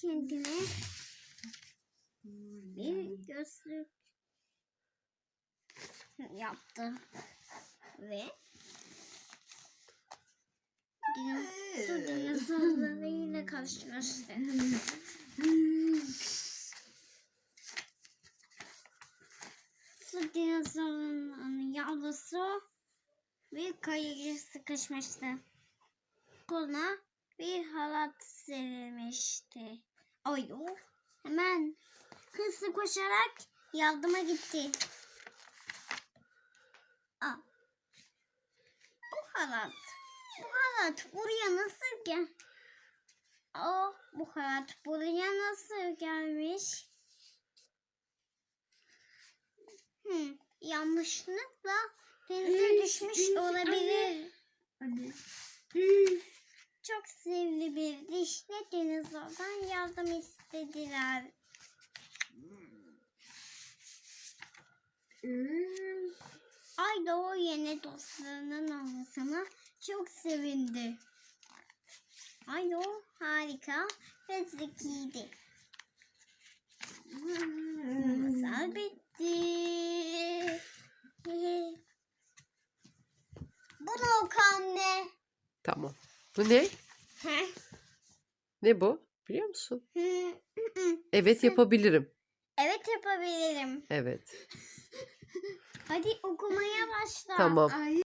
kendine bir gözlük yaptı ve din- su dinozorlarıyla karşılaştı. Su dinozorunun yavrusu bir kayıcı sıkışmıştı. Koluna bir halat serilmişti. Ayo hemen hızlı koşarak yardıma gitti. Aa, bu halat, bu halat buraya nasıl gel? Aa, bu halat buraya nasıl gelmiş? Hmm, yanlışlıkla denize düşmüş olabilir. Hadi. Çok sevimli bir dişli dinozordan yardım istediler. Hmm. Ay da o yeni dostlarının olmasına çok sevindi. Ay o harika ve zekiydi. Masal bitti. Bunu oku anne. Tamam. Bu ne? Ne bu? Biliyor musun? Evet yapabilirim. Evet yapabilirim. Evet. Hadi okumaya başla. Tamam. Ay